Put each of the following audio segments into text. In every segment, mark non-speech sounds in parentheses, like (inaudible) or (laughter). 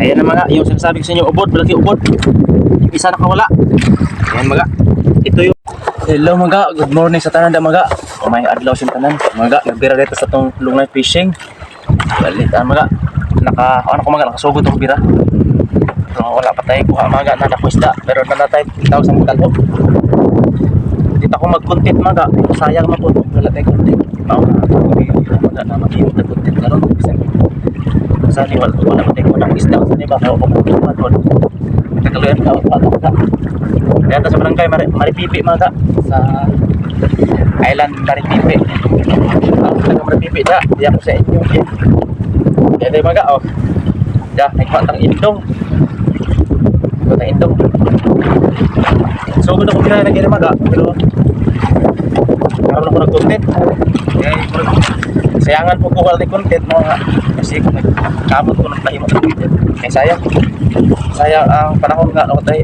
Ayan na mga, yung sinasabi ko sa inyo, ubod, malaki ubod. Yung isa nakawala. Ayan mga, ito yung... Hello mga, good morning sa tanan da mga. May adlaw sa tanan. Mga, nagbira dito sa tong lungan fishing. Balit, ah, mga, naka, ano ko mga, nakasugod tong bira. So, wala pa tayo kuha mga na nakusda. Pero na tayo tawag sa mga talho. Dito ako mag-content mga, sayang na po. Wala tayo content. Pao, mga na mag-iwag na. Kasi sa ni wala wala pa tayo ng isda sa ni ba ako magtutupan doon. Nagkaluyan ka pa mga. Kaya ta sa barangay Mari, Maripipi mga sa Island Maripipi. Ang taga Maripipi da, di ako sa inyo. Kaya tayo mga oh. Da, nagpatang indong. Patang indong. So, gusto ko ina mga, pero Karoon ako ng content. Kaya, sayangan po ko quality content mga kasi kung nagkamot ko ng tahimok ng video. Kaya sayang. Sayang ang panahon nga ako tayo.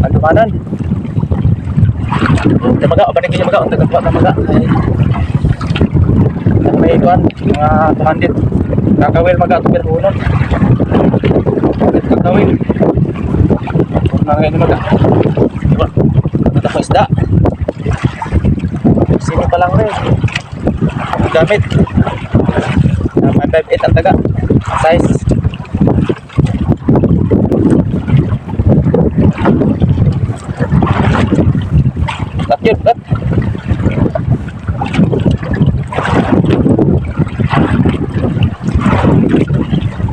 Ano manan? Ang maga, o ko yung maga, ang tagapwa na maga. Ay, ano may ikuan, mga 200. Kakawil maga, ito pero hunod. Kakawil. Puro na ngayon maga. Diba? Ito ko isda. Sino pa lang rin. Gamit. Uh, 558 ang taga. Size. Cut yun, cut.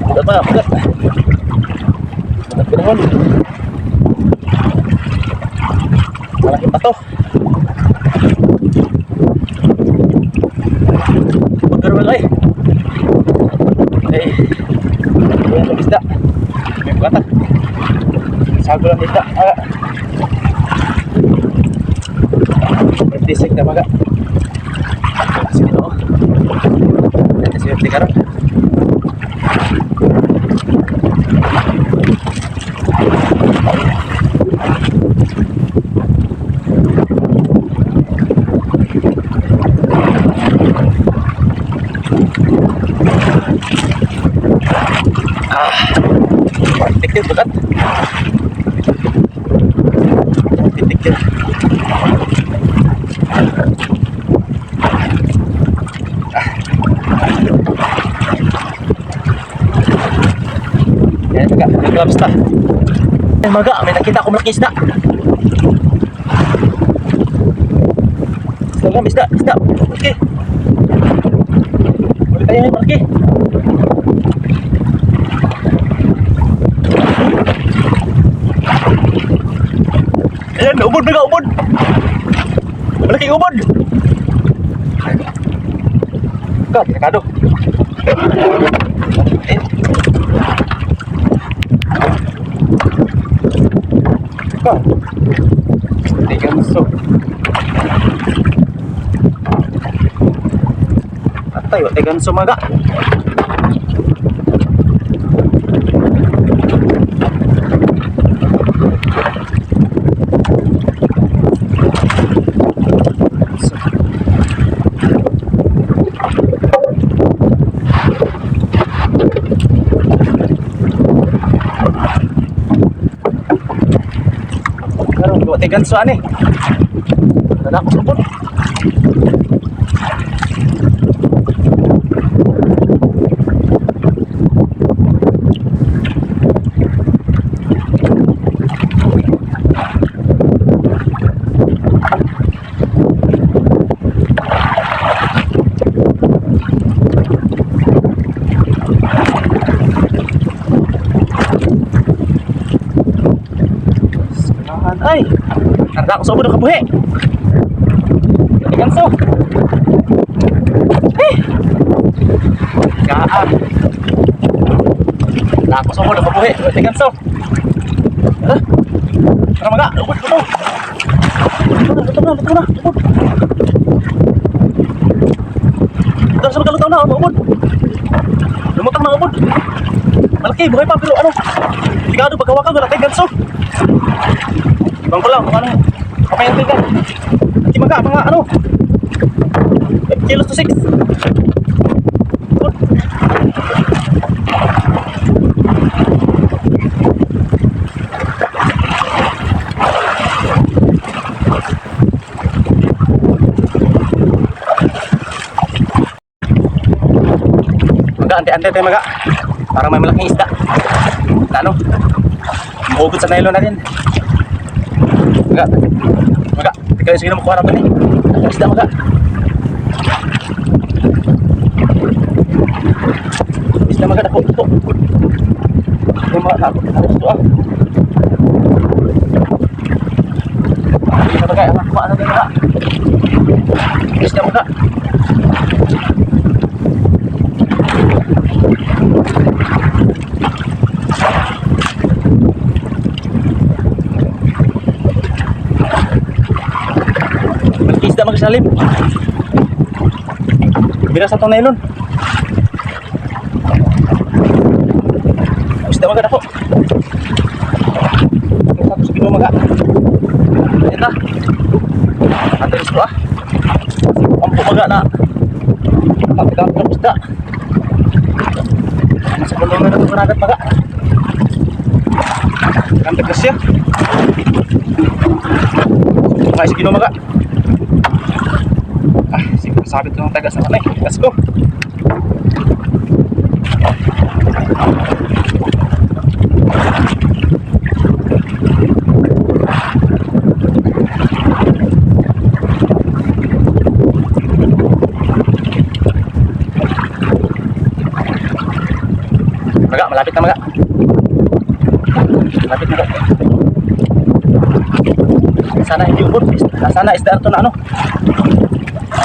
Bukat pa, bukat. Bukat pinahon. Malaki pa to. Burger wala eh. Eh, ang isda. May bukata. Sago lang isda. Ah. Pagdisig na maga. Sige no. Ito si Yan, maga. May gloves na. Yan, maga. May nakita ko malaki isda. Isda lang, isda. Isda. Malaki. Ulit tayo yung malaki. Ayan, ubod na ka, ubod. Malaki ubod. Ka, tinakado. Ka. Tiganso. Atay, wa tiganso maga. Karon wa tiganso ani. Dala ko subot. Sanahan ay. Karda ko sa ubo ng kabuhi. Ganso. Eh. Kaan. Karda ko sa ubo ng kabuhi. Ganso. Tara. Tara maga. Ubod ko to. Luto na, luto na, luto na. Tara sa magkalutaw na, ubod. Lumutang na ubod. Malaki, buhay pa, pero ano? Sigado, pagkawakan, tayo ganso. Bang ko lang, kung ano, kayang tigan. At yung mga, mga ano, kilos to 6. Ante-ante tayo maga Para may malaking isda Ano? Ugot sa nylon na rin Maga yung sige na makuha natin eh. Ang isda maga. Isda maga. Dako. Dako. Yung mga dako. Dako. Dako. ah. Isda maga. Ang kuha natin maga. Isda maga. Magsalim. Bira sa itong nylon. Isda magad ako. Isa to sa ginumaga. Ayan na. Atin ko ah. Ang pumaga na. Kapit-kapit ng isda. Sa kulungan na ito managat maga. Kandag na siya. Mga isa ginumaga. Ah, sige, sabit ko ng taga sa kanay. Let's go. Maga, malapit na maga. Malapit maga. Sana hindi ubod. Sana isda ito na ano.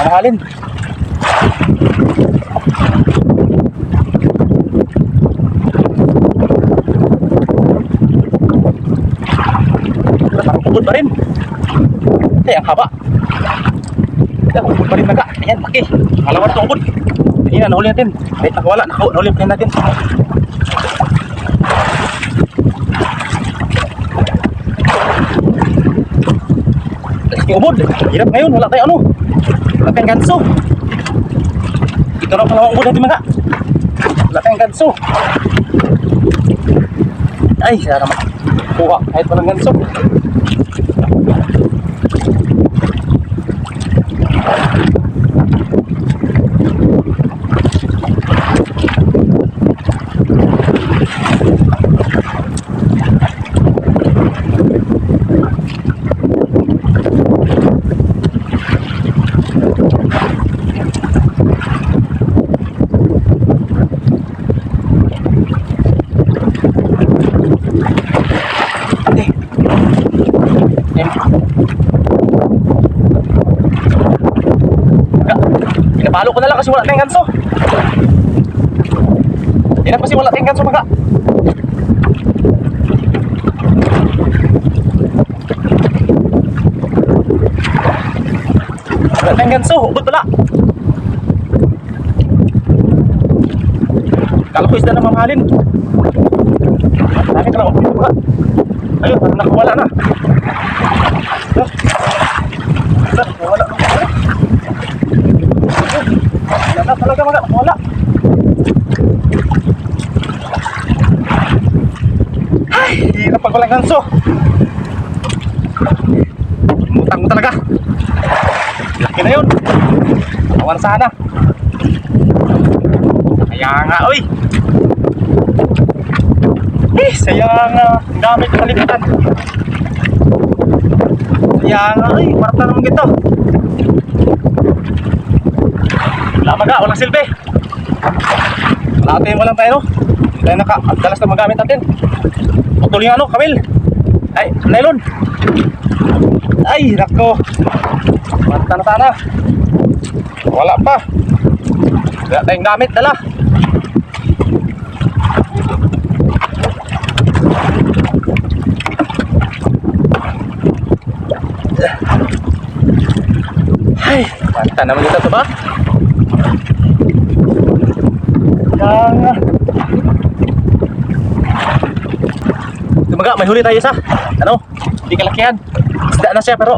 Mamahalin. Parang ubod pa rin. Eh, ang haba. Ayan, ubod pa rin naga. Ayan, laki. Malawan itong ubod. Ayan, nahuli natin. Kahit nakawala, nakaw- nahuli pa rin natin. Ubod. Hirap ngayon, wala tayo ano. Wala tayong ganso. Ito na pala ang ubod natin mga. Wala tayong ganso. Ay, sana makuha kahit walang ganso. Pinapalo ko na lang kasi wala tayong ganso. Yan kasi wala tayong ganso mga. Wala tayong ganso, ubod pala. Kala ko isda na mamahalin. Dami ka lang ubod mga. Ayun, nakawala na. Ah. Ah, Nakawala na. Wala na talaga mga, nakawala. Ay, walang ganso. Mutang mo talaga. Laki na yun. Awan sana. Kaya nga, oy. Eh, sayang uh, gamit sa kalimutan. Sayang nga, ay, marta naman gito. Wala maga, walang silbi. Wala tayong walang tayo. Tayo naka, ang dalas na magamit natin. Patuloy ano, Kamil. Ay, nylon. Ay, nako. Marta na sana. Wala pa. Wala tayong gamit, dala. Ay, manta naman dito to ba? Kaya Tumaga, may huli tayo isa. Ano? Hindi kalakihan. Isda na siya pero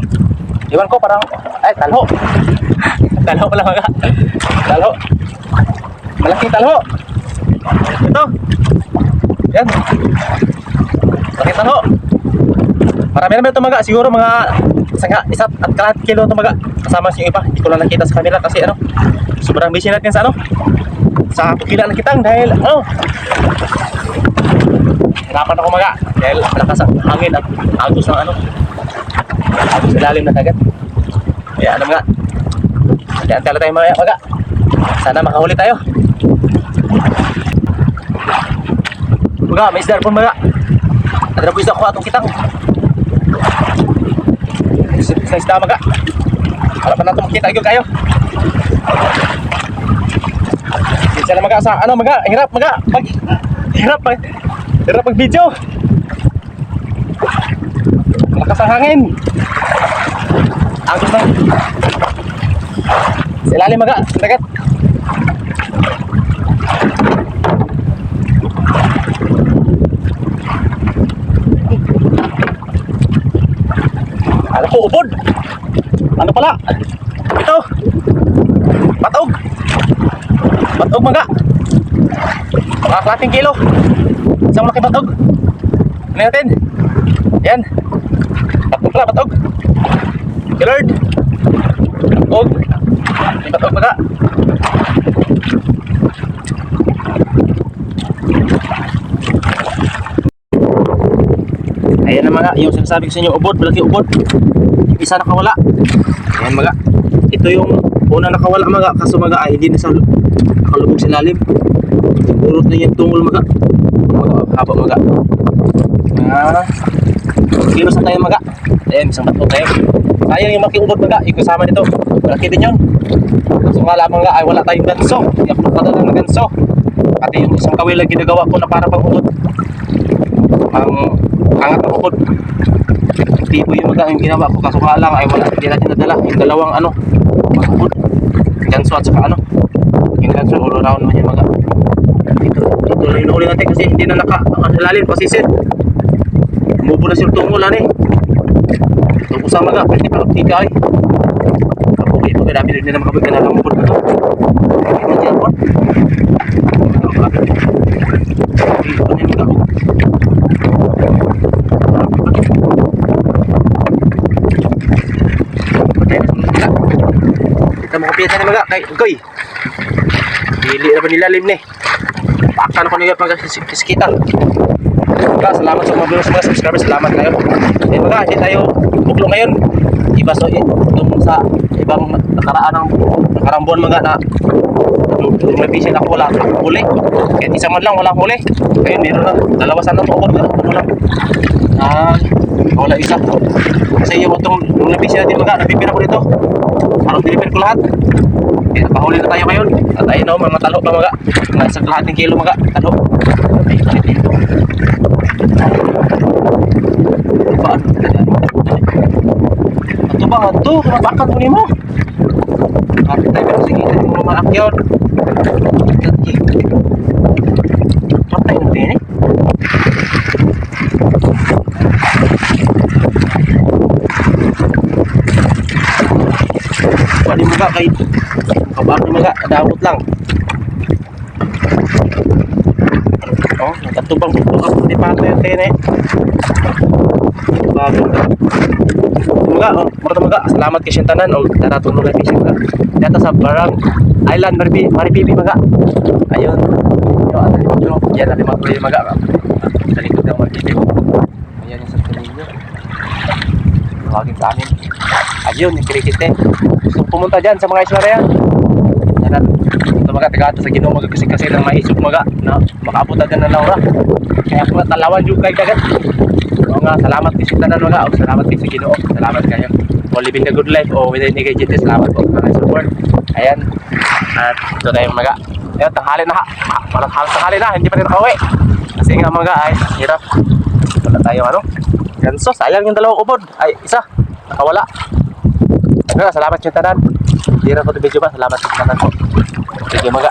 iwan ko parang ay talho. (laughs) talho pala mga. Talho. Malaking talho. Ito. Yan. Malaking talho. Marami naman ito mga siguro mga isang isa at kalahati kilo ito mga kasama yung iba hindi ko lang nakita sa camera kasi ano sobrang busy natin sa ano sa pagkila ng kitang dahil ano hirapan ako mga dahil malakas ang hangin at agos ng ano agos sa lalim na dagat. Kaya ano mga Diyan tala tayo mga mga sana makahuli tayo. Mga may isdar po mga ada po isda ko atong kitang. Sa isda mga wala pa natin makita yun kayo. Sige na mga sa ano mga hirap mga pag hirap pag hirap pag video. Lakas ang hangin. Agos na sa ilalim mga sa dagat. Ano po ubod. Ano pala? Ito. Patog Batog mga. Mga klating kilo. Isang malaki batog. Ano natin? Yan. Batog pala, batog. Killard. Batog. May batog mga. Ayan na mga, yung sinasabi ko sa inyo, ubod, malaki ubod. Yung isa nakawala. Ayan mga. Ito yung una nakawala mga, kaso mga ay hindi na sa nakalubog sa lalim. Burot na yung tungol mga. Mga haba mga. Ah, kilos na tayo mga. Ayan, isang bato tayo. Sayang yung malaki ubod mga, yung kasama nito. Malaki din yun. Kaso nga ay wala tayong ganso. Hindi ako nakadala ng ganso. Pati yung isang kawil lang ginagawa ko na para pang ubod. Ang angat ng ubod. Tipo yung mga yung ginawa ko kaso nga lang ay wala hindi natin nadala yung dalawang ano ubod. Ganso at saka ano yung ganso all around naman yung mga dito dito lang yung uli natin kasi hindi na naka ang lalim pasisid. Umubo na siya tungo lang eh. Tungo sa mga pwede pa magtika ay. Okay, pag dami rin na makabig na lang ubod na to. Man Kita mo kumpiyansa ni mga kay Goy. Na ba nilalim ni? Pakan ko niya pag kiskitan. Mga salamat sa mga viewers, mga subscribers. Salamat kayo. Eh mga, hindi tayo buklo ngayon. Iba so itong sa ibang nakaraan ng nakarang buwan mga na vision ako wala akong huli. Kahit isa man lang wala akong huli. Ngayon meron na dalawa sana tukod ano ano lang. Ah, wala isa. Kasi yung itong nung nabisi natin mga nabibira ko dito. Parang binibir ko lahat. Kaya nakahuli na tayo ngayon. At ayun no, mga talo pa mga. Nasa lahat ng kilo mga talo. Ay, kulit dito. Diba? Ito ba nga ito? Kumabakan mo ni mo. Kapit tayo pero sige, ito yung mga akyon. Patay mo eh. Pwede mo ka kay kabako mo ka, kadamot lang. Oh, nagkatubang buto ka pati pato yung tene. Bago ka. Mga, oh, mga mga, salamat kay Shintanan o taratulong na fishing ka. Dito sa Barang Island, Maripi, Maripibi mga. Ayun. Yung ano yung mga, yan ang mga yung mga. Sa likod ng Maripibi. Ayan yung sa ninyo. Tawagin sa amin. Ayun, yung kirikite. Gusto pumunta dyan sa mga isla na yan. Yan at ito mga taga sa ginoo mga kasi kasi ng maisok mga na makaabot agad ng Laura. Kaya po talawan yung kay dagat. Nga, salamat kay Sintanan mga. O, salamat kay sa ginoo. Salamat kayo. For living the good life o within the KGT. Salamat po sa support. Ayan. At ito na yung mga. Ayan, tanghali na ha. parang halos tanghali na. Hindi pa rin nakauwi. Kasi nga mga ay, hirap. Wala tayo ano. Ganso, sayang yung dalawang ubod. Ay, isa. Nakawala. Nga, salamat yung tanan. Hindi na po ito video ba? Salamat tanan po. Sige mga.